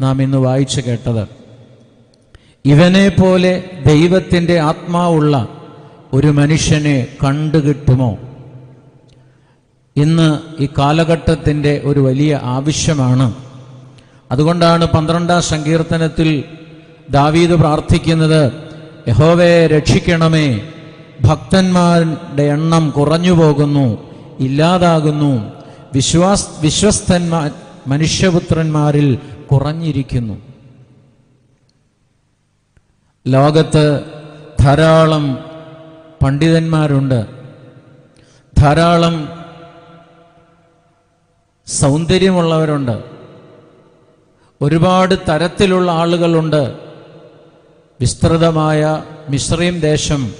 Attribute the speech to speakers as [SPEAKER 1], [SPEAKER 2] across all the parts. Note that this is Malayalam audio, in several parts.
[SPEAKER 1] നാം ഇന്ന് വായിച്ചു കേട്ടത്. ഇവനെ പോലെ ദൈവത്തിന്റെ ആത്മാവുള്ള ഒരു മനുഷ്യനെ കണ്ടുകിട്ടുമോ ഇന്ന് ഈ കാലഘട്ടത്തിന്റെ ഒരു വലിയ ആവശ്യമാണ്. അതുകൊണ്ടാണ് പന്ത്രണ്ടാം സങ്കീർത്തനത്തിൽ ദാവീദ് പ്രാർത്ഥിക്കുന്നത് യഹോവയെ രക്ഷിക്കണമേ. ഭക്തന്മാരുടെ എണ്ണം കുറഞ്ഞു പോകുന്നു ഇല്ലാതാകുന്നു. വിശ്വാസ് വിശ്വസ്തന്മാർ മനുഷ്യപുത്രന്മാരിൽ കുറഞ്ഞിരിക്കുന്നു. ലോകത്ത് ധാരാളം പണ്ഡിതന്മാരുണ്ട്. ധാരാളം സൗന്ദര്യമുള്ളവരുണ്ട്. ഒരുപാട് തരത്തിലുള്ള ആളുകളുണ്ട്. വിസ്തൃതമായ മിശ്രീം ദേശം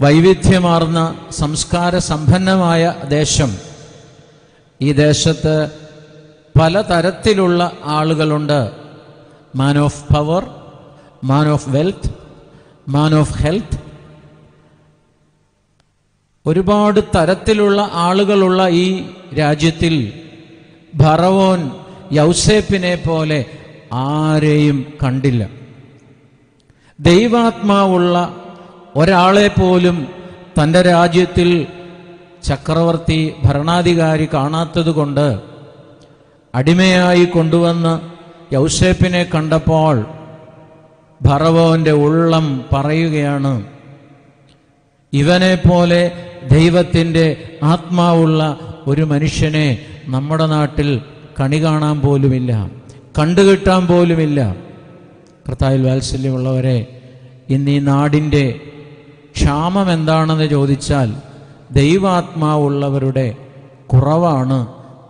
[SPEAKER 1] വൈവിധ്യമാർന്ന സംസ്കാര സമ്പന്നമായ ദേശം. ഈ ദേശത്ത് പലതരത്തിലുള്ള ആളുകളുണ്ട്. Man of power man of wealth man of health ഒരുപാട് തരത്തിലുള്ള ആളുകളുള്ള ഈ രാജ്യത്തിൽ ഭറവോൻ യൗസേപ്പിനെ പോലെ ആരെയും കണ്ടില്ല. ദൈവാത്മാവുള്ള ഒരാളെ പോലും തന്റെ രാജ്യത്തിൽ ചക്രവർത്തി ഭരണാധികാരി കാണാത്തതുകൊണ്ട് അടിമയായി കൊണ്ടുവന്ന് യൗസേപ്പിനെ കണ്ടപ്പോൾ ഭറവോന്റെ ഉള്ളം പറയുകയാണ് ഇവനെ പോലെ ദൈവത്തിന്റെ ആത്മാവുള്ള ഒരു മനുഷ്യനെ നമ്മുടെ നാട്ടിൽ കണി കാണാൻ പോലുമില്ല കണ്ടുകിട്ടാൻ പോലുമില്ല. കർത്താവിൽ വാത്സല്യമുള്ളവരെ ഇന്ന് ഈ നാടിന്റെ ക്ഷാമം എന്താണെന്ന് ചോദിച്ചാൽ ദൈവാത്മാവുള്ളവരുടെ കുറവാണ്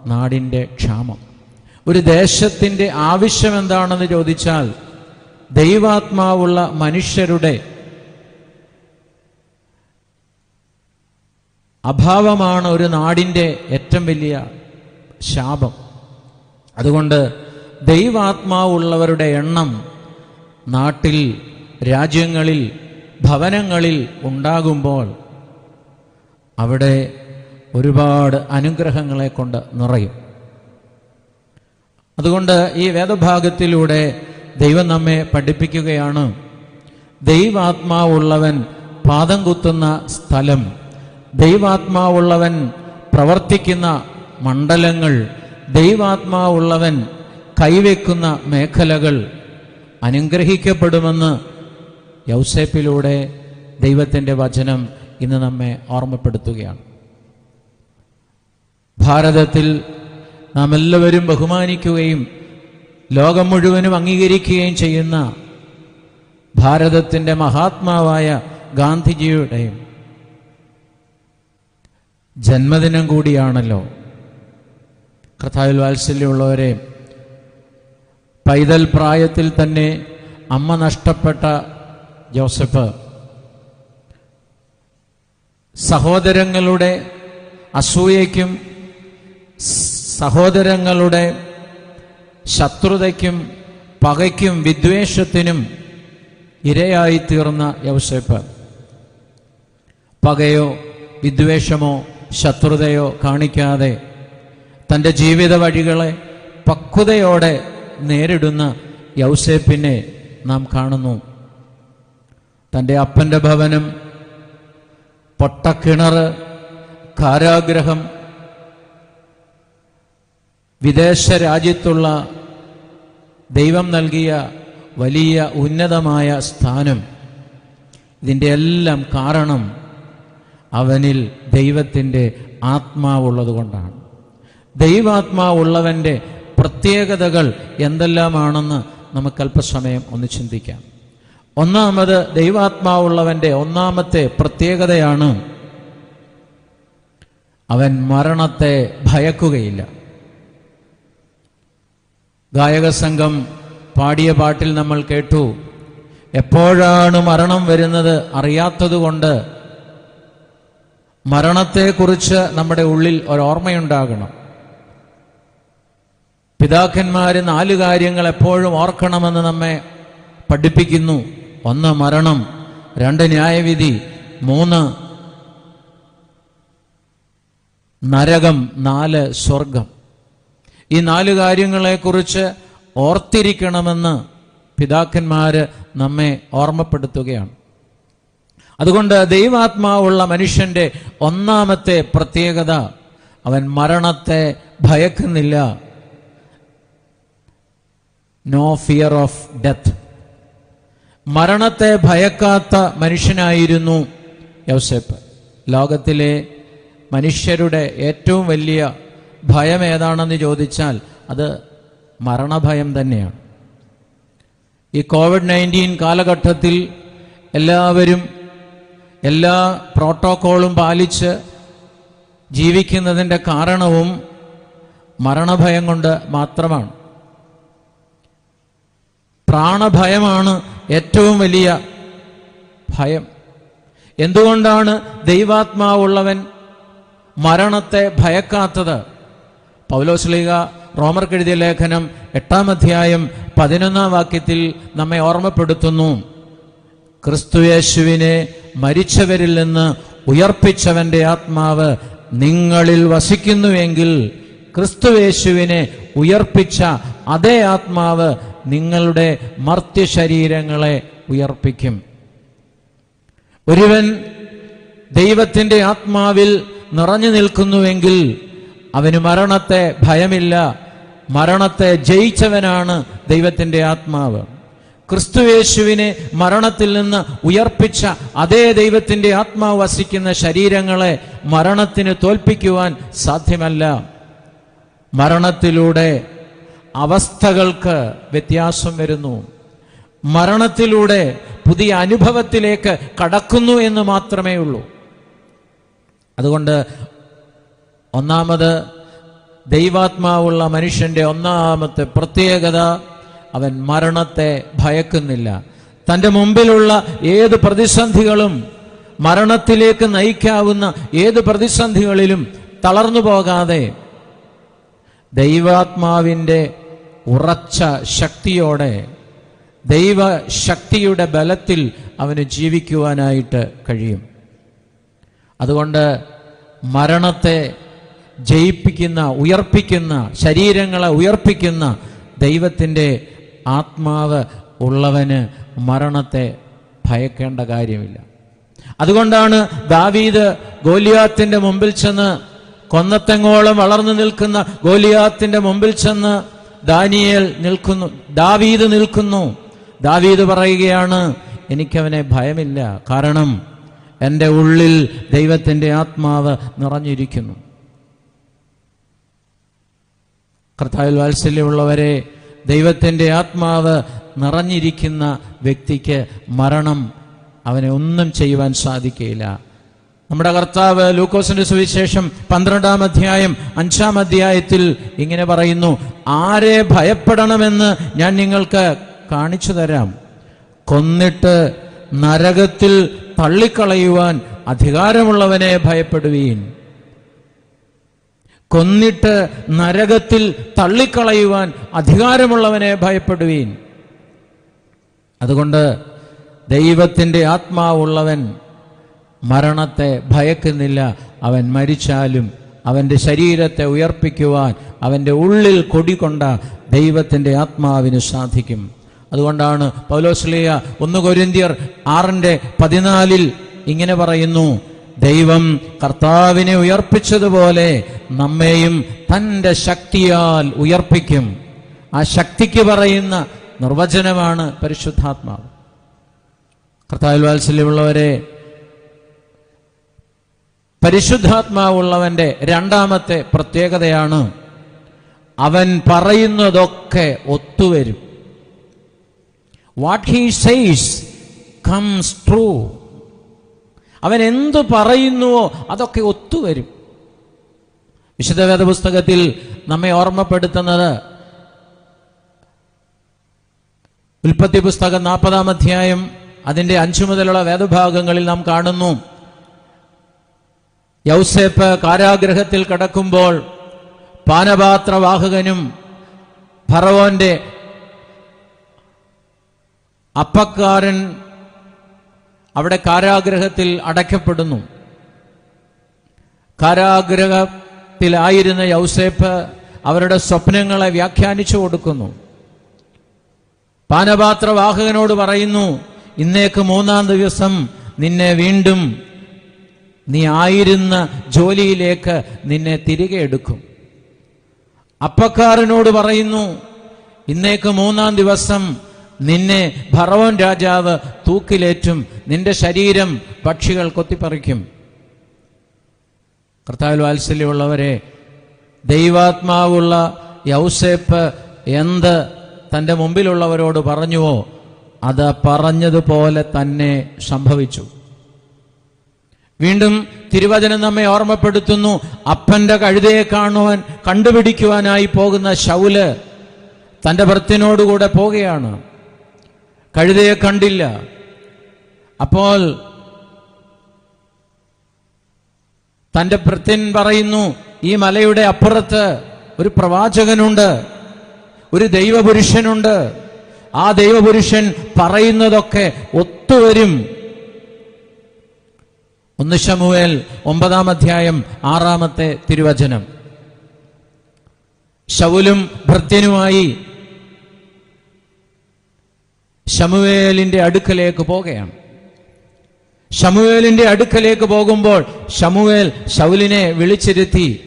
[SPEAKER 1] നാടിന്റെ ക്ഷാമം. ഒരു ദേശത്തിന്റെ ആവശ്യം എന്താണെന്ന് ചോദിച്ചാൽ ദൈവാത്മാവുള്ള മനുഷ്യരുടെ അഭാവമാണ് ഒരു നാടിന്റെ ഏറ്റവും വലിയ ശാപം. അതുകൊണ്ട് ദൈവാത്മാവുള്ളവരുടെ എണ്ണം നാട്ടിൽ രാജ്യങ്ങളിൽ ഭവനങ്ങളിൽ ഉണ്ടാകുമ്പോൾ അവിടെ ഒരുപാട് അനുഗ്രഹങ്ങളെ കൊണ്ട് നിറയും. അതുകൊണ്ട് ഈ വേദഭാഗത്തിലൂടെ ദൈവം നമ്മെ പഠിപ്പിക്കുകയാണ്. ദൈവാത്മാവുള്ളവൻ പാദം കുത്തുന്ന സ്ഥലം ദൈവാത്മാവുള്ളവൻ പ്രവർത്തിക്കുന്ന മണ്ഡലങ്ങൾ ദൈവാത്മാവുള്ളവൻ കൈവെക്കുന്ന മേഖലകൾ അനുഗ്രഹിക്കപ്പെടുമെന്ന് യൗസേപ്പിലൂടെ ദൈവത്തിന്റെ വചനം ഇന്ന് നമ്മെ ഓർമ്മപ്പെടുത്തുകയാണ്. ഭാരതത്തിൽ നാം എല്ലാവരും ബഹുമാനിക്കുകയും ലോകം മുഴുവനും അംഗീകരിക്കുകയും ചെയ്യുന്ന ഭാരതത്തിന്റെ മഹാത്മാവായ ഗാന്ധിജിയുടെയും ജന്മദിനം കൂടിയാണല്ലോ. കർത്താവിൽ വാത്സല്യമുള്ളവരെ പൈതൽ പ്രായത്തിൽ തന്നെ അമ്മ നഷ്ടപ്പെട്ട ജോസഫ് സഹോദരങ്ങളുടെ അസൂയയ്ക്കും സഹോദരങ്ങളുടെ ശത്രുതയ്ക്കും പകയ്ക്കും വിദ്വേഷത്തിനും ഇരയായി തീർന്ന യൗസേപ്പ് പകയോ വിദ്വേഷമോ ശത്രുതയോ കാണിക്കാതെ തന്റെ ജീവിത വഴികളെ പക്വതയോടെ നേരിടുന്ന യൗസേപ്പിനെ നാം കാണുന്നു. തന്റെ അപ്പന്റെ ഭവനം പൊട്ടക്കിണർ കാരാഗ്രഹം വിദേശ രാജ്യത്തുള്ള ദൈവം നൽകിയ വലിയ ഉന്നതമായ സ്ഥാനം. ഇതിന്റെ എല്ലാം കാരണം അവനിൽ ദൈവത്തിന്റെ ആത്മാവുള്ളത് കൊണ്ടാണ് ദൈവാത്മാവുള്ളവന്റെ പ്രത്യേകതകൾ എന്തെല്ലാമാണെന്ന് നമുക്ക് അല്പസമയം ഒന്ന് ചിന്തിക്കാം. ഒന്നാമത് ദൈവാത്മാവുള്ളവന്റെ ഒന്നാമത്തെ പ്രത്യേകതയാണ് അവൻ മരണത്തെ ഭയക്കുകയില്ല. ഗായക സംഘം പാടിയ പാട്ടിൽ നമ്മൾ കേട്ടു. എപ്പോഴാണ് മരണം വരുന്നത് അറിയാത്തതുകൊണ്ട് മരണത്തെക്കുറിച്ച് നമ്മുടെ ഉള്ളിൽ ഒരോർമ്മയുണ്ടാകണം. പിതാക്കന്മാർ നാല് കാര്യങ്ങൾ എപ്പോഴും ഓർക്കണമെന്ന് നമ്മെ പഠിപ്പിക്കുന്നു. ഒന്ന് മരണം രണ്ട് ന്യായവിധി മൂന്ന് നരകം നാല് സ്വർഗം. ഈ നാല് കാര്യങ്ങളെക്കുറിച്ച് ഓർത്തിരിക്കണമെന്ന് പിതാക്കന്മാര് നമ്മെ ഓർമ്മപ്പെടുത്തുകയാണ്. അതുകൊണ്ട് ദൈവാത്മാവുള്ള മനുഷ്യന്റെ ഒന്നാമത്തെ പ്രത്യേകത അവൻ മരണത്തെ ഭയക്കുന്നില്ല. നോ ഫിയർ ഓഫ് ഡെത്ത് മരണത്തെ ഭയക്കാത്ത മനുഷ്യനായിരുന്നു യൗസേപ്പ്. ലോകത്തിലെ മനുഷ്യരുടെ ഏറ്റവും വലിയ ഭയം ഏതാണെന്ന് ചോദിച്ചാൽ അത് മരണഭയം തന്നെയാണ്. ഈ കോവിഡ് നയന്റീൻ കാലഘട്ടത്തിൽ എല്ലാവരും എല്ലാ പ്രോട്ടോക്കോളും പാലിച്ച് ജീവിക്കുന്നതിന്റെ കാരണവും മരണഭയം കൊണ്ട് മാത്രമാണ്. പ്രാണഭയമാണ് ഏറ്റവും വലിയ ഭയം. എന്തുകൊണ്ടാണ് ദൈവാത്മാവുള്ളവൻ മരണത്തെ ഭയക്കാത്തത്? പൗലോസ്ലീഗ റോമർക്കെഴുതിയ ലേഖനം എട്ടാം അധ്യായം പതിനൊന്നാം വാക്യത്തിൽ നമ്മെ ഓർമ്മപ്പെടുത്തുന്നു. ക്രിസ്തുയേശുവിനെ മരിച്ചവരിൽ നിന്ന് ഉയർപ്പിച്ചവന്റെ ആത്മാവ് നിങ്ങളിൽ വസിക്കുന്നുവെങ്കിൽ ക്രിസ്തുയേശുവിനെ ഉയർപ്പിച്ച അതേ ആത്മാവ് നിങ്ങളുടെ മർത്യശരീരങ്ങളെ ഉയർപ്പിക്കും. ഒരുവൻ ദൈവത്തിന്റെ ആത്മാവിൽ നിറഞ്ഞു നിൽക്കുന്നുവെങ്കിൽ അവന് മരണത്തെ ഭയമില്ല. മരണത്തെ ജയിച്ചവനാണ് ദൈവത്തിന്റെ ആത്മാവ്. ക്രിസ്തുയേശുവിനെ മരണത്തിൽ നിന്ന് ഉയർപ്പിച്ച അതേ ദൈവത്തിന്റെ ആത്മാവ് വസിക്കുന്ന ശരീരങ്ങളെ മരണത്തിന് തോൽപ്പിക്കുവാൻ സാധ്യമല്ല. മരണത്തിലൂടെ അവസ്ഥകൾക്ക് വ്യത്യാസം വരുന്നു. മരണത്തിലൂടെ പുതിയ അനുഭവത്തിലേക്ക് കടക്കുന്നു എന്ന് മാത്രമേ ഉള്ളൂ. അതുകൊണ്ട് ഒന്നാമത് ദൈവാത്മാവുള്ള മനുഷ്യന്റെ ഒന്നാമത്തെ പ്രത്യേകത അവൻ മരണത്തെ ഭയക്കുന്നില്ല. തന്റെ മുമ്പിലുള്ള ഏത് പ്രതിസന്ധികളും മരണത്തിലേക്ക് നയിക്കാവുന്ന ഏത് പ്രതിസന്ധികളിലും തളർന്നു പോകാതെ ദൈവാത്മാവിന്റെ ഉറച്ച ശക്തിയോടെ ദൈവശക്തിയുടെ ബലത്തിൽ അവന് ജീവിക്കുവാനായിട്ട് കഴിയും. അതുകൊണ്ട് മരണത്തെ ജയിപ്പിക്കുന്ന ഉയർപ്പിക്കുന്ന ശരീരങ്ങളെ ഉയർപ്പിക്കുന്ന ദൈവത്തിന്റെ ആത്മാവ് ഉള്ളവന് മരണത്തെ ഭയക്കേണ്ട കാര്യമില്ല. അതുകൊണ്ടാണ് ദാവീദ് ഗോലിയാത്തിന്റെ മുമ്പിൽ ചെന്ന് കൊന്നത്തെങ്ങോളം വളർന്നു നിൽക്കുന്ന ഗോലിയാത്തിന്റെ മുമ്പിൽ ചെന്ന് ദാനിയേൽ നിൽക്കുന്നു ദാവീദ് നിൽക്കുന്നു. ദാവീദ് പറയുകയാണ് എനിക്കവനെ ഭയമില്ല. കാരണം എന്റെ ഉള്ളിൽ ദൈവത്തിന്റെ ആത്മാവ് നിറഞ്ഞിരിക്കുന്നു. കർത്താവിൽ വാത്സല്യമുള്ളവരെ ദൈവത്തിന്റെ ആത്മാവ് നിറഞ്ഞിരിക്കുന്ന വ്യക്തിക്ക് മരണം അവനെ ഒന്നും ചെയ്യുവാൻ സാധിക്കുകയില്ല നമ്മുടെ കർത്താവ് ലൂക്കോസിന്റെ സുവിശേഷം പന്ത്രണ്ടാം അധ്യായം അഞ്ചാം അധ്യായത്തിൽ ഇങ്ങനെ പറയുന്നു ആരെ ഭയപ്പെടണമെന്ന് ഞാൻ നിങ്ങൾക്ക് കാണിച്ചു തരാം. കൊന്നിട്ട് നരകത്തിൽ തള്ളിക്കളയുവാൻ അധികാരമുള്ളവനെ ഭയപ്പെടുവീൻ. കൊന്നിട്ട് നരകത്തിൽ തള്ളിക്കളയുവാൻ അധികാരമുള്ളവനെ ഭയപ്പെടുവീൻ. അതുകൊണ്ട് ദൈവത്തിന്റെ ആത്മാവുള്ളവൻ മരണത്തെ ഭയക്കുന്നില്ല. അവൻ മരിച്ചാലും അവന്റെ ശരീരത്തെ ഉയർപ്പിക്കുവാൻ അവന്റെ ഉള്ളിൽ കൊടികൊണ്ട ദൈവത്തിന്റെ ആത്മാവിന് സാധിക്കും. അതുകൊണ്ടാണ് പൗലോസ്ലിയ ഒന്ന് കൊരിന്തിയർ ആറിന്റെ പതിനാലിൽ ഇങ്ങനെ പറയുന്നു ദൈവം കർത്താവിനെ ഉയർപ്പിച്ചതുപോലെ നമ്മെയും തന്റെ ശക്തിയാൽ ഉയർപ്പിക്കും. ആ ശക്തിക്ക് പറയുന്ന നിർവചനമാണ് പരിശുദ്ധാത്മാവ്. കർത്താവിൽ വാത്സല്യമുള്ളവരെ പരിശുദ്ധാത്മാവുള്ളവന്റെ രണ്ടാമത്തെ പ്രത്യേകതയാണ് അവൻ പറയുന്നതൊക്കെ ഒത്തുവരും. What he says comes true അവൻ എന്തു പറയുന്നുവോ അതൊക്കെ ഒത്തുവരും. വിശുദ്ധവേദ പുസ്തകത്തിൽ നമ്മെ ഓർമ്മപ്പെടുത്തുന്നത് ഉൽപ്പത്തി പുസ്തകം നാൽപ്പതാം അധ്യായം അതിന്റെ അഞ്ചു മുതലുള്ള വേദഭാഗങ്ങളിൽ നാം കാണുന്നു. യൗസേപ്പ് കാരാഗ്രഹത്തിൽ കിടക്കുമ്പോൾ പാനപാത്രവാഹകനും ഫറവോന്റെ അപ്പക്കാരൻ അവിടെ കാരാഗ്രഹത്തിൽ അടയ്ക്കപ്പെടുന്നു. കാരാഗ്രഹത്തിലായിരുന്ന യൗസേപ്പ് അവരുടെ സ്വപ്നങ്ങളെ വ്യാഖ്യാനിച്ചു കൊടുക്കുന്നു. പാനപാത്രവാഹകനോട് പറയുന്നു ഇന്നേക്ക് മൂന്നാം ദിവസം നിന്നെ വീണ്ടും നീ ആയിരുന്ന ജോലിയിലേക്ക് നിന്നെ തിരികെ എടുക്കും. അപ്പക്കാരനോട് പറയുന്നു ഇന്നേക്ക് മൂന്നാം ദിവസം നിന്നെ ഭറവോൻ രാജാവ് തൂക്കിലേറ്റും നിന്റെ ശരീരം പക്ഷികൾ കൊത്തിപ്പറിക്കും. കർത്താവിൽ വാത്സല്യമുള്ളവരെ ദൈവാത്മാവുള്ള യൗസേപ്പ് എന്ത് തന്റെ മുമ്പിലുള്ളവരോട് പറഞ്ഞുവോ അത് പറഞ്ഞതുപോലെ തന്നെ സംഭവിച്ചു. വീണ്ടും തിരുവചനം നമ്മെ ഓർമ്മപ്പെടുത്തുന്നു. അപ്പന്റെ കഴുതയെ കാണുവാൻ കണ്ടുപിടിക്കുവാനായി പോകുന്ന ശൗൽ തന്റെ ഭർത്തിനോടുകൂടെ പോകുകയാണ് കഴുതയെ കണ്ടില്ല. അപ്പോൾ തന്റെ ഭൃത്യൻ പറയുന്നു ഈ മലയുടെ അപ്പുറത്ത് ഒരു പ്രവാചകനുണ്ട് ഒരു ദൈവപുരുഷനുണ്ട്. ആ ദൈവപുരുഷൻ പറയുന്നതൊക്കെ ഒത്തുവരും. ഒന്ന് ശമുവേൽ ഒമ്പതാം അധ്യായം ആറാമത്തെ തിരുവചനം. ശൗലും ഭൃത്യനുമായി ശമുവേലിന്റെ അടുക്കലേക്ക് പോകുകയാണ് ശമുവേലിന്റെ അടുക്കലേക്ക് പോകുമ്പോൾ ശമുവേൽ ശൗലിനെ വിളിച്ചിരുത്തി.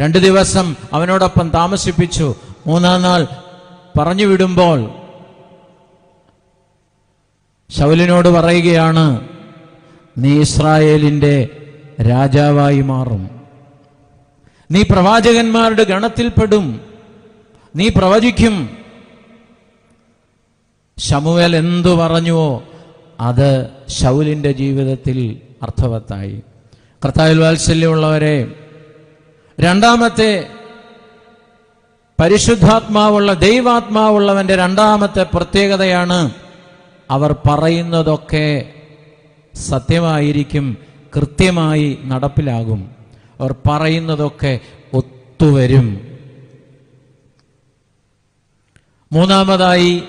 [SPEAKER 1] രണ്ടു ദിവസം അവനോടൊപ്പം താമസിപ്പിച്ചു. മൂന്നാം നാൾ പറഞ്ഞു വിടുമ്പോൾ ശൗലിനോട് പറയുകയാണ് നീ ഇസ്രായേലിന്റെ രാജാവായി മാറും. നീ പ്രവാചകന്മാരുടെ ഗണത്തിൽപ്പെടും. നീ പ്രവചിക്കും. ശമുവേൽ എന്തു പറഞ്ഞുവോ അത് ശൗലിന്റെ ജീവിതത്തിൽ അർത്ഥവത്തായി. കർത്താവിൽ വാത്സല്യമുള്ളവരെ രണ്ടാമത്തെ പരിശുദ്ധാത്മാവുള്ള ദൈവാത്മാവുള്ളവന്റെ രണ്ടാമത്തെ പ്രത്യേകതയാണ് അവർ പറയുന്നതൊക്കെ സത്യമായിരിക്കും കൃത്യമായി നടപ്പിലാകും. അവർ പറയുന്നതൊക്കെ ഒത്തുവരും. മൂന്നാമതായി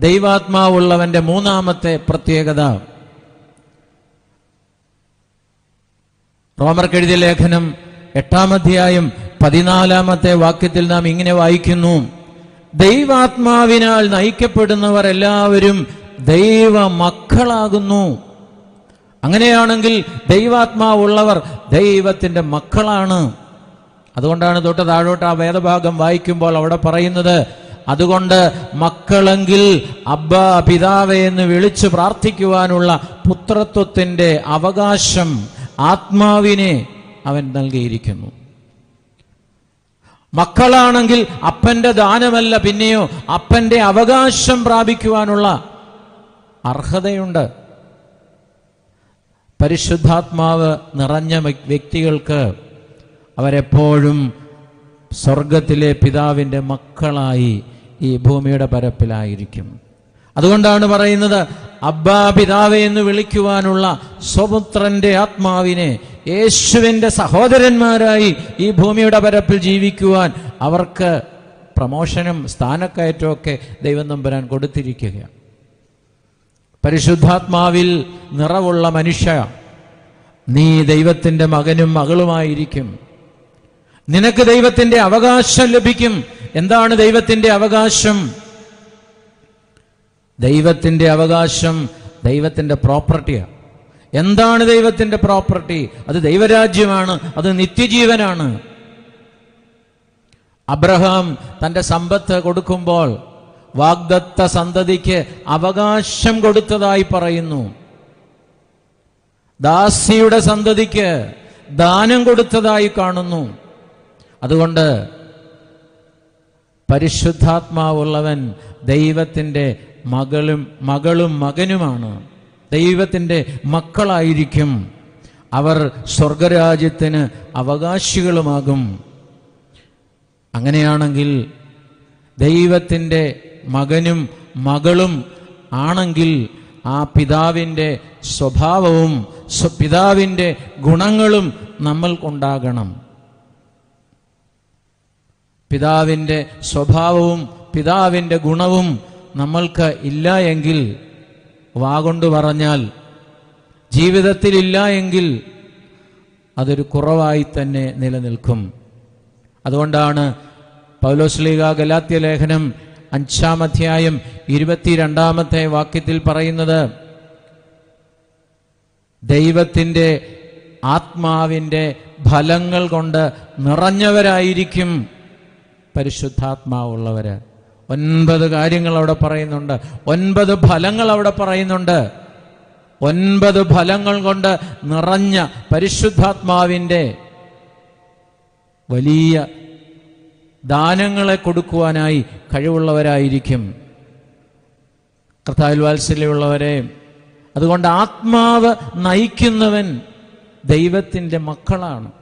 [SPEAKER 1] ദൈവാത്മാവുള്ളവന്റെ മൂന്നാമത്തെ പ്രത്യേകത. റോമർക്കെഴുതിയ ലേഖനം എട്ടാം അധ്യായം പതിനാലാമത്തെ വാക്യത്തിൽ നാം ഇങ്ങനെ വായിക്കുന്നു. ദൈവാത്മാവിനാൽ നയിക്കപ്പെടുന്നവർ എല്ലാവരും ദൈവ മക്കളാകുന്നു അങ്ങനെയാണെങ്കിൽ ദൈവാത്മാവുള്ളവർ ദൈവത്തിന്റെ മക്കളാണ്. അതുകൊണ്ടാണ് തൊട്ട് താഴോട്ട് ആ വേദഭാഗം വായിക്കുമ്പോൾ അവിടെ പറയുന്നത് അതുകൊണ്ട് മക്കളെങ്കിൽ അബ്ബ പിതാവേ എന്ന് വിളിച്ചു പ്രാർത്ഥിക്കുവാനുള്ള പുത്രത്വത്തിന്റെ അവകാശം ആത്മാവിനെ അവൻ നൽകിയിരിക്കുന്നു. മക്കളാണെങ്കിൽ അപ്പന്റെ ദാനമല്ല പിന്നെയോ അപ്പന്റെ അവകാശം പ്രാപിക്കുവാനുള്ള അർഹതയുണ്ട്. പരിശുദ്ധാത്മാവ് നിറഞ്ഞ വ്യ- വ്യക്തികൾക്ക് അവരെപ്പോഴും സ്വർഗത്തിലെ പിതാവിന്റെ മക്കളായി ഈ ഭൂമിയുടെ പരപ്പിലായിരിക്കും. അതുകൊണ്ടാണ് പറയുന്നത് അബ്ബാ പിതാവ് എന്ന് വിളിക്കുവാനുള്ള സ്വപുത്രന്റെ ആത്മാവിനെ യേശുവിന്റെ സഹോദരന്മാരായി ഈ ഭൂമിയുടെ പരപ്പിൽ ജീവിക്കുവാൻ അവർക്ക് പ്രമോഷനും സ്ഥാനക്കയറ്റമൊക്കെ ദൈവം നമ്പരാൻ കൊടുത്തിരിക്കുകയാണ്. പരിശുദ്ധാത്മാവിൽ നിറവുള്ള മനുഷ്യ നീ ദൈവത്തിന്റെ മകനും മകളുമായിരിക്കും. നിനക്ക് ദൈവത്തിന്റെ അവകാശം ലഭിക്കും. എന്താണ് ദൈവത്തിന്റെ അവകാശം? ദൈവത്തിന്റെ അവകാശം ദൈവത്തിന്റെ പ്രോപ്പർട്ടിയാണ് എന്താണ് ദൈവത്തിന്റെ പ്രോപ്പർട്ടി? അത് ദൈവരാജ്യമാണ് അത് നിത്യജീവനാണ്. അബ്രഹാം തന്റെ സമ്പത്ത് കൊടുക്കുമ്പോൾ വാഗ്ദത്ത സന്തതിക്ക് അവകാശം കൊടുത്തതായി പറയുന്നു. ദാസിയുടെ സന്തതിക്ക് ദാനം കൊടുത്തതായി കാണുന്നു. അതുകൊണ്ട് പരിശുദ്ധാത്മാവുള്ളവൻ ദൈവത്തിന്റെ മകളും മകളും മകനുമാണ്. ദൈവത്തിന്റെ മക്കളായിരിക്കും. അവർ സ്വർഗരാജ്യത്തിന് അവകാശികളുമാകും. അങ്ങനെയാണെങ്കിൽ ദൈവത്തിന്റെ മകനും മകളും ആണെങ്കിൽ ആ പിതാവിന്റെ സ്വഭാവവും സ്വ- പിതാവിന്റെ ഗുണങ്ങളും നമ്മൾക്കുണ്ടാകണം പിതാവിന്റെ സ്വഭാവവും പിതാവിന്റെ ഗുണവും നമ്മൾക്ക് ഇല്ല എങ്കിൽ വാഗൊണ്ട് പറഞ്ഞാൽ ജീവിതത്തിലില്ല എങ്കിൽ അതൊരു കുറവായി തന്നെ നിലനിൽക്കും. അതുകൊണ്ടാണ് പൗലോസ്ലീഗ ഗലാത്യ ലേഖനം അഞ്ചാം അധ്യായം ഇരുപത്തിരണ്ടാമത്തെ വാക്യത്തിൽ പറയുന്നത് ദൈവത്തിന്റെ ആത്മാവിന്റെ ഫലങ്ങൾ കൊണ്ട് നിറഞ്ഞവരായിരിക്കും പരിശുദ്ധാത്മാവുള്ളവര്. ഒൻപത് കാര്യങ്ങൾ അവിടെ പറയുന്നുണ്ട്. ഒൻപത് ഫലങ്ങൾ അവിടെ പറയുന്നുണ്ട്. ഒൻപത് ഫലങ്ങൾ കൊണ്ട് നിറഞ്ഞ പരിശുദ്ധാത്മാവിന്റെ വലിയ ദാനങ്ങളെ കൊടുക്കുവാനായി കഴിവുള്ളവരായിരിക്കും. കർത്താവിൽ വാത്സല്യമുള്ളവരെ അതുകൊണ്ട് ആത്മാവ് നയിക്കുന്നവൻ ദൈവത്തിന്റെ മക്കളാണ്.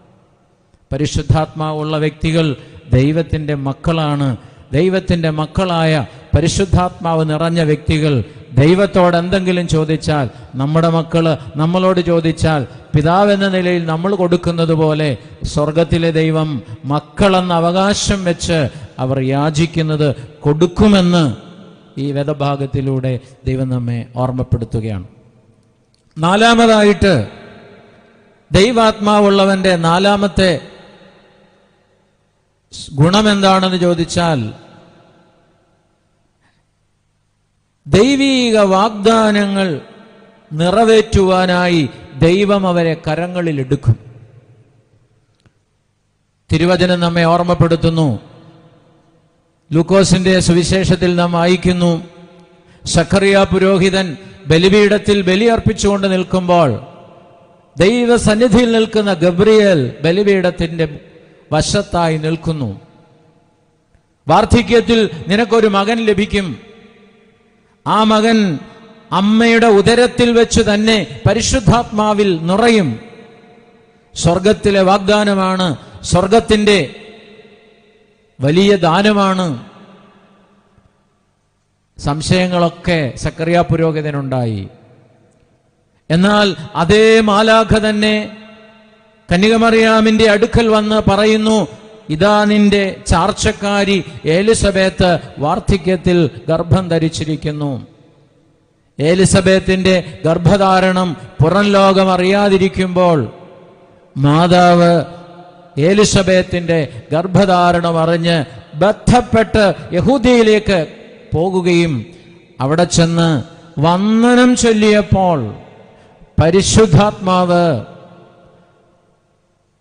[SPEAKER 1] പരിശുദ്ധാത്മാവുള്ള വ്യക്തികൾ ദൈവത്തിന്റെ മക്കളാണ്. ദൈവത്തിന്റെ മക്കളായ പരിശുദ്ധാത്മാവ് നിറഞ്ഞ വ്യക്തികൾ ദൈവത്തോട് എന്തെങ്കിലും ചോദിച്ചാൽ നമ്മുടെ മക്കൾ നമ്മളോട് ചോദിച്ചാൽ പിതാവെന്ന നിലയിൽ നമ്മൾ കൊടുക്കുന്നത് പോലെ സ്വർഗത്തിലെ ദൈവം മക്കളെന്ന അവകാശം വെച്ച് അവർ യാചിക്കുന്നത് കൊടുക്കുമെന്ന് ഈ വേദഭാഗത്തിലൂടെ ദൈവം നമ്മെ ഓർമ്മപ്പെടുത്തുകയാണ്. നാലാമതായിട്ട് ദൈവാത്മാവുള്ളവന്റെ നാലാമത്തെ ഗുണം എന്താണെന്ന് ചോദിച്ചാൽ ദൈവീക വാഗ്ദാനങ്ങൾ നിറവേറ്റുവാനായി ദൈവം അവരെ കരങ്ങളിൽ എടുക്കും. തിരുവചനം നമ്മെ ഓർമ്മപ്പെടുത്തുന്നു. ലൂക്കോസിന്റെ സുവിശേഷത്തിൽ നാം വായിക്കുന്നു സഖറിയ പുരോഹിതൻ ബലിപീഠത്തിൽ ബലിയർപ്പിച്ചുകൊണ്ട് നിൽക്കുമ്പോൾ ദൈവസന്നിധിയിൽ നിൽക്കുന്ന ഗബ്രിയേൽ ബലിപീഠത്തിന്റെ വശത്തായി നിൽക്കുന്നു. വാർദ്ധക്യത്തിൽ നിനക്കൊരു മകൻ ലഭിക്കും. ആ മകൻ അമ്മയുടെ ഉദരത്തിൽ വെച്ച് തന്നെ പരിശുദ്ധാത്മാവിൽ നിറയും. സ്വർഗത്തിലെ വാഗ്ദാനമാണ് സ്വർഗത്തിന്റെ വലിയ ദാനമാണ്. സംശയങ്ങളൊക്കെ സക്കറിയ പുരോഗതിനുണ്ടായി എന്നാൽ അതേ മാലാഖ തന്നെ കന്യകമറിയാമിന്റെ അടുക്കൽ വന്ന് പറയുന്നു ഇതാ നിന്റെ ചാർച്ചക്കാരി ഏലിസബേത്ത് വാർദ്ധക്യത്തിൽ ഗർഭം ധരിച്ചിരിക്കുന്നു. ഏലിസബേത്തിന്റെ ഗർഭധാരണം പുറം ലോകം അറിയാതിരിക്കുമ്പോൾ മാതാവ് ഏലിസബേത്തിന്റെ ഗർഭധാരണം അറിഞ്ഞ് ബന്ധപ്പെട്ട് യഹൂദിയിലേക്ക് പോകുകയും അവിടെ ചെന്ന് വന്ദനം ചൊല്ലിയപ്പോൾ പരിശുദ്ധാത്മാവ്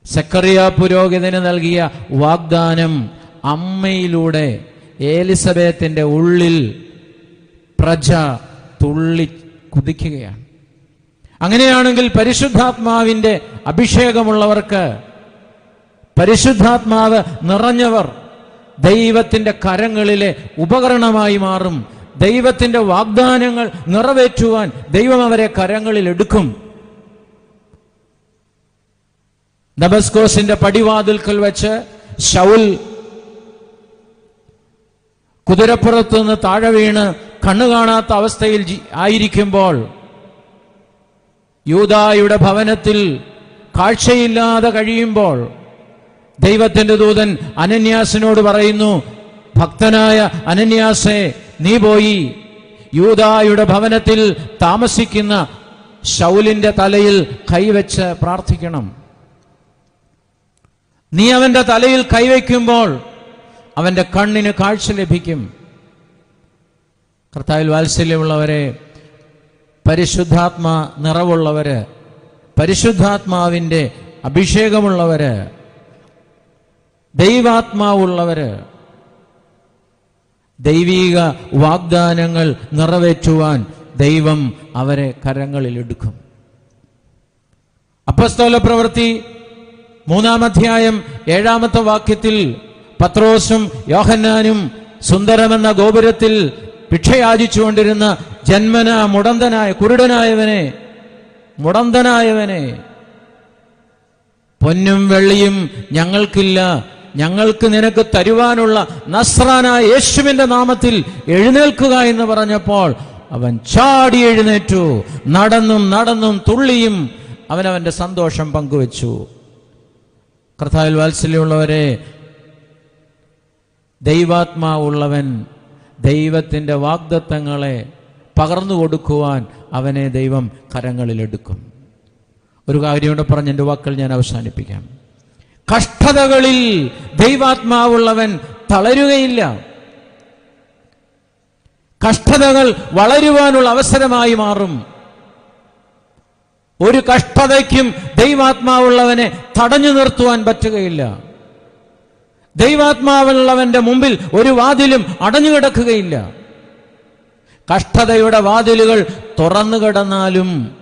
[SPEAKER 1] സക്കറിയ പുരോഹിതന് നൽകിയ വാഗ്ദാനം അമ്മയിലൂടെ ഏലിസബേത്തിന്റെ ഉള്ളിൽ പ്രജ തുള്ളി കുതിക്കുകയാണ്. അങ്ങനെയാണെങ്കിൽ പരിശുദ്ധാത്മാവിന്റെ അഭിഷേകമുള്ളവർക്ക് പരിശുദ്ധാത്മാവ് നിറഞ്ഞവർ ദൈവത്തിന്റെ കരങ്ങളിലെ ഉപകരണമായി മാറും. ദൈവത്തിന്റെ വാഗ്ദാനങ്ങൾ നിറവേറ്റുവാൻ ദൈവം അവരെ കരങ്ങളിൽ എടുക്കും ദബസ്കോസിന്റെ പടിവാതിൽക്കൽ വെച്ച് ഷൗൽ കുതിരപ്പുറത്ത് നിന്ന് താഴെ വീണ് കണ്ണു കാണാത്ത അവസ്ഥയിൽ ആയിരിക്കുമ്പോൾ യൂതായുടെ ഭവനത്തിൽ കാഴ്ചയില്ലാതെ കഴിയുമ്പോൾ ദൈവത്തിന്റെ ദൂതൻ അനന്യാസിനോട് പറയുന്നു ഭക്തനായ അനന്യാസെ നീ പോയി. യൂതായുടെ ഭവനത്തിൽ താമസിക്കുന്ന ശൗലിന്റെ തലയിൽ കൈവച്ച് പ്രാർത്ഥിക്കണം. നീ അവന്റെ തലയിൽ കൈവയ്ക്കുമ്പോൾ അവന്റെ കണ്ണിന് കാഴ്ച ലഭിക്കും. കർത്താവിൽ വാത്സല്യമുള്ളവരെ പരിശുദ്ധാത്മാ നിറവുള്ളവര് പരിശുദ്ധാത്മാവിന്റെ അഭിഷേകമുള്ളവര് ദൈവാത്മാവുള്ളവര് ദൈവീക വാഗ്ദാനങ്ങൾ നിറവേറ്റുവാൻ ദൈവം അവരെ കരങ്ങളിലെടുക്കും. അപ്പസ്തോല പ്രവൃത്തി മൂന്നാം അധ്യായം ഏഴാമത്തെ വാക്യത്തിൽ പത്രോസും യോഹന്നാനും സുന്ദരമെന്ന ഗോപുരത്തിൽ ഭിക്ഷയാചിച്ചുകൊണ്ടിരുന്ന ജന്മന മുടന്തനായ കുരുടനായവനെ മുടന്തനായവനെ. പൊന്നും വെള്ളിയും ഞങ്ങൾക്കില്ല. ഞങ്ങൾക്ക് നിനക്ക് തരുവാനുള്ള നസ്രാനായ യേശുവിന്റെ നാമത്തിൽ എഴുന്നേൽക്കുക എന്ന് പറഞ്ഞപ്പോൾ അവൻ ചാടി എഴുന്നേറ്റു. നടന്നും നടന്നും തുള്ളിയും അവൻ അവന്റെ സന്തോഷം പങ്കുവച്ചു. കർത്താവിൽ വാത്സല്യമുള്ളവരെ ദൈവാത്മാവുള്ളവൻ ദൈവത്തിന്റെ വാഗ്ദത്തങ്ങളെ പകർന്നു കൊടുക്കുവാൻ അവനെ ദൈവം കരങ്ങളിലെടുക്കും. ഒരു കാര്യം കൂടെ പറഞ്ഞ് എന്റെ വാക്കുകൾ ഞാൻ അവസാനിപ്പിക്കാം. കഷ്ടതകളിൽ ദൈവാത്മാവുള്ളവൻ തളരുകയില്ല. കഷ്ടതകൾ വളരുവാനുള്ള അവസരമായി മാറും. ഒരു കഷ്ടതയ്ക്കും ദൈവാത്മാവുള്ളവനെ തടഞ്ഞു നിർത്തുവാൻ പറ്റുകയില്ല. ദൈവാത്മാവുള്ളവന്റെ മുമ്പിൽ ഒരു വാതിലും അടഞ്ഞു കിടക്കുകയില്ല. കഷ്ടതയുടെ വാതിലുകൾ തുറന്നു കിടന്നാലും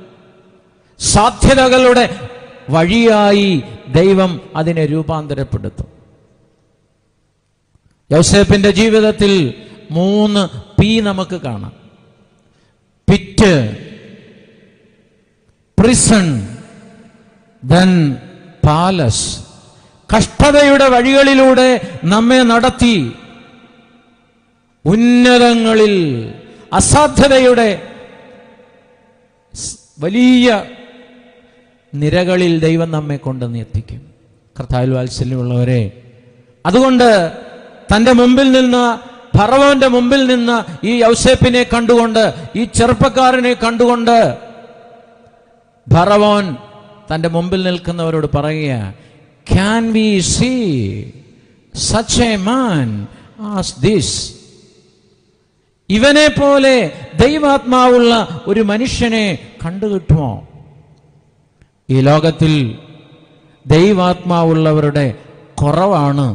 [SPEAKER 1] സാധ്യതകളുടെ വഴിയായി ദൈവം അതിനെ രൂപാന്തരപ്പെടുത്തും. യൗസേപ്പിന്റെ ജീവിതത്തിൽ മൂന്ന് പി നമുക്ക് കാണാം. പിറ്റ് പ്രിസൺ ദെൻ പാലസ് കഷ്ടതയുടെ വഴികളിലൂടെ നമ്മെ നടത്തി. ഉന്നതങ്ങളിൽ അസാധ്യതയുടെ വലിയ നിരകളിൽ ദൈവം നമ്മെ കൊണ്ടുവന്ന് എത്തിക്കും. കർത്താവിൽ വാത്സല്യമുള്ളവരെ അതുകൊണ്ട് തന്റെ മുമ്പിൽ നിന്ന് ഫറവോന്റെ മുമ്പിൽ നിന്ന് ഈ യൗസേപ്പിനെ കണ്ടുകൊണ്ട് ഈ ചെറുപ്പക്കാരനെ കണ്ടുകൊണ്ട് ഫറവോൻ തന്റെ മുമ്പിൽ നിൽക്കുന്നവരോട് പറയുക can we see such a man as this ഇവനെ പോലെ ദൈവാത്മാവുള്ള ഒരു മനുഷ്യനെ കണ്ടുകിട്ടുമോ ഈ ലോകത്തിൽ ദൈവാത്മാവുള്ളവരുടെ കുറവാണ്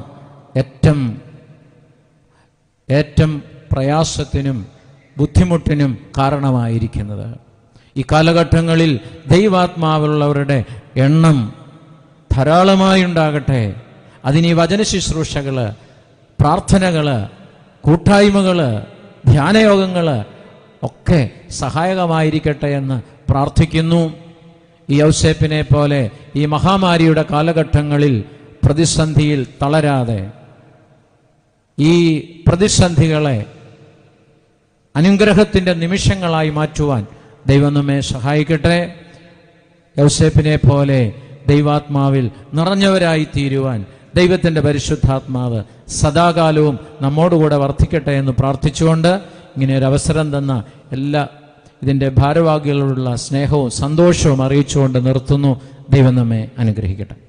[SPEAKER 1] ഏറ്റവും ഏറ്റവും പ്രയാസത്തിനും ബുദ്ധിമുട്ടിനും കാരണമായിരിക്കുന്നത്. ഈ കാലഘട്ടങ്ങളിൽ ദൈവാത്മാവുള്ളവരുടെ എണ്ണം ധാരാളമായി ഉണ്ടാകട്ടെ. അതിന് ഈ വചന ശുശ്രൂഷകൾ പ്രാർത്ഥനകൾ കൂട്ടായ്മകൾ ധ്യാനയോഗങ്ങൾ ഒക്കെ സഹായകമായിരിക്കട്ടെ എന്ന് പ്രാർത്ഥിക്കുന്നു. ഈ ഔസേപ്പിനെ പോലെ ഈ മഹാമാരിയുടെ കാലഘട്ടങ്ങളിൽ പ്രതിസന്ധിയിൽ തളരാതെ ഈ പ്രതിസന്ധികളെ അനുഗ്രഹത്തിന്റെ നിമിഷങ്ങളായി മാറ്റുവാൻ ദൈവം നമ്മെ സഹായിക്കട്ടെ. യൗസേപ്പിനെ പോലെ ദൈവാത്മാവിൽ നിറഞ്ഞവരായി തീരുവാൻ ദൈവത്തിന്റെ പരിശുദ്ധാത്മാവ് സദാകാലവും നമ്മോടുകൂടെ വർദ്ധിക്കട്ടെ എന്ന് പ്രാർത്ഥിച്ചുകൊണ്ട് ഇങ്ങനെ ഒരു അവസരം തന്ന എല്ലാ ഇതിന്റെ ഭാരവാഹികളോടുള്ള സ്നേഹവും സന്തോഷവും അറിയിച്ചുകൊണ്ട് നിർത്തുന്നു. ദൈവം നമ്മെ അനുഗ്രഹിക്കട്ടെ.